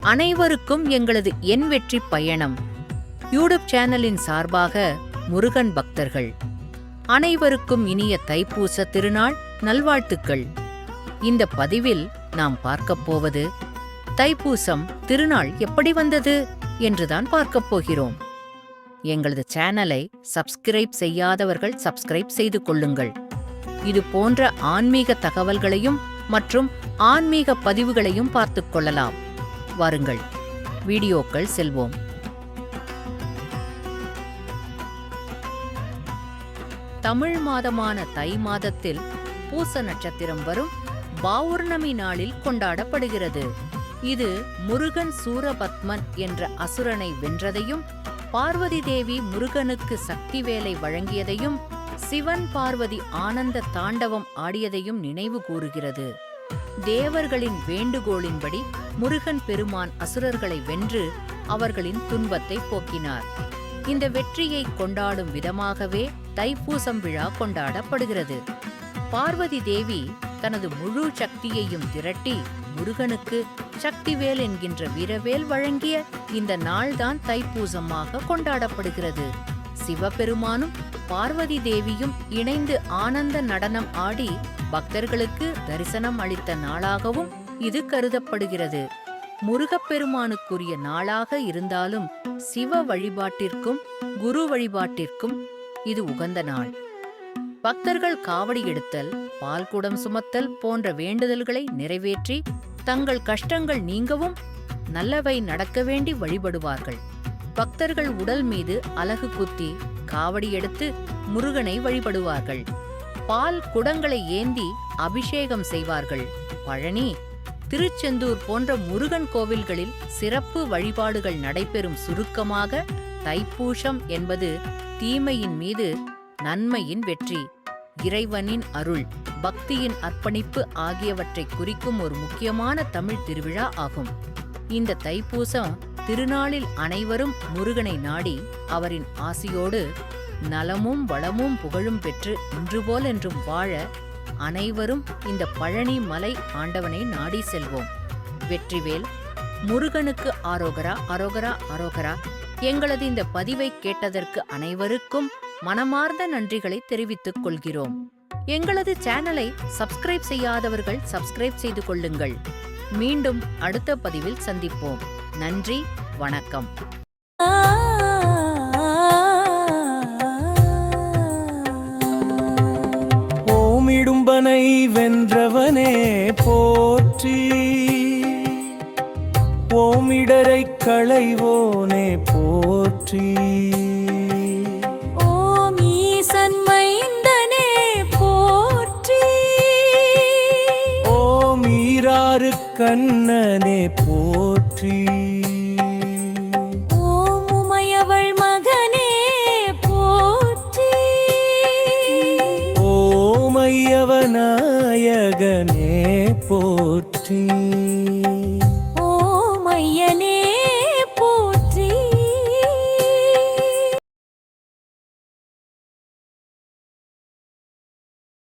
அனைவருக்கும் எங்களது என் வெற்றி பயணம். யூடியூப் சேனலின் சார்பாக முருகன் பக்தர்கள். அனைவருக்கும் இனிய தைப்பூச திருநாள் நல்வாழ்த்துக்கள். இந்த பதிவில் நாம் பார்க்கப் போவது தைப்பூசம் திருநாள் எப்படி வந்தது என்றுதான் பார்க்கப் போகிறோம். எங்களது சேனலை சப்ஸ்கிரைப் செய்யாதவர்கள் சப்ஸ்கிரைப் செய்து கொள்ளுங்கள். இது போன்ற ஆன்மீக தகவல்களையும் மற்றும் ஆன்மீக பதிவுகளையும் பார்த்துக் கொள்ளலாம். வாருங்கள். வீடியோக்கள் செல்வோம். தமிழ் மாதமான தை மாதத்தில் பூச நட்சத்திரம் வரும் பௌர்ணமி நாளில் கொண்டாடப்படுகிறது. இது முருகன் சூரபத்மன் என்ற அசுரனை வென்றதையும் பார்வதி தேவி முருகனுக்கு சக்தி வேலை வழங்கியதையும் சிவன் பார்வதி ஆனந்த தாண்டவம் ஆடியதையும் நினைவு கூறுகிறது. தேவர்களின் வேண்டுகோளின்படி முருகன் பெருமான் அசுரர்களை வென்று அவர்களின் துன்பத்தை போக்கினார். இந்த வெற்றியை கொண்டாடும் விதமாகவே தைப்பூசம் விழா கொண்டாடப்படுகிறது. பார்வதி தேவி தனது முழு சக்தியையும் திரட்டி முருகனுக்கு சக்திவேல் என்கின்ற வீரவேல் வழங்கிய இந்த நாள்தான் தைப்பூசமாக கொண்டாடப்படுகிறது. சிவபெருமானும் பார்வதி தேவியும் இணைந்து ஆனந்த நடனம் ஆடி பக்தர்களுக்கு தரிசனம் அளித்த நாளாகவும் இது கருதப்படுகிறது. முருகப்பெருமானுக்குரிய நாளாக இருந்தாலும் சிவ வழிபாட்டிற்கும் குரு வழிபாட்டிற்கும் இது உகந்த நாள். பக்தர்கள் காவடி எடுத்தல் பால்குடம் சுமத்தல் போன்ற வேண்டுதல்களை நிறைவேற்றி தங்கள் கஷ்டங்கள் நீங்கவும் நல்லவை நடக்க வேண்டி வழிபடுவார்கள். பக்தர்கள் உடல் மீது அலகு குத்தி காவடி எடுத்து முருகனை வழிபடுவார்கள். பால் குடங்களை ஏந்தி அபிஷேகம் செய்வார்கள். பழனி திருச்செந்தூர் போன்ற முருகன் கோவில்களில் சிறப்பு வழிபாடுகள் நடைபெறும் சுருக்கமாக தைப்பூசம் என்பது தீமையின் மீது நன்மையின் வெற்றி. இறைவனின் அருள் பக்தியின் அர்ப்பணிப்பு ஆகியவற்றை குறிக்கும் ஒரு முக்கியமான தமிழ் திருவிழா ஆகும். இந்த தைப்பூசம் திருநாளில் அனைவரும் முருகனை நாடி அவரின் ஆசியோடு நலமும் வளமும் புகழும் பெற்று இன்று போல் என்றும் வாழ அனைவரும் இந்த பழனி மலை ஆண்டவனை நாடி செல்வோம். வெற்றிவேல் முருகனுக்கு ஆரோகரா அரோகரா அரோகரா எங்களது இந்த பதிவை கேட்டதற்கு அனைவருக்கும் மனமார்ந்த நன்றிகளை தெரிவித்துக் கொள்கிறோம். எங்களது சேனலை சப்ஸ்கிரைப் செய்யாதவர்கள் சப்ஸ்கிரைப் செய்து கொள்ளுங்கள். மீண்டும் அடுத்த பதிவில் சந்திப்போம். நன்றி வணக்கம். ஓமிடும்பனை வென்றவனே போற்றி. ஓமிடரை களைவோனே போற்றி. ஈராறு கண்ணனே போற்றி. ஓமுமையவள் மகனே போற்றி. ஓமையவ நாயகனே போற்றி.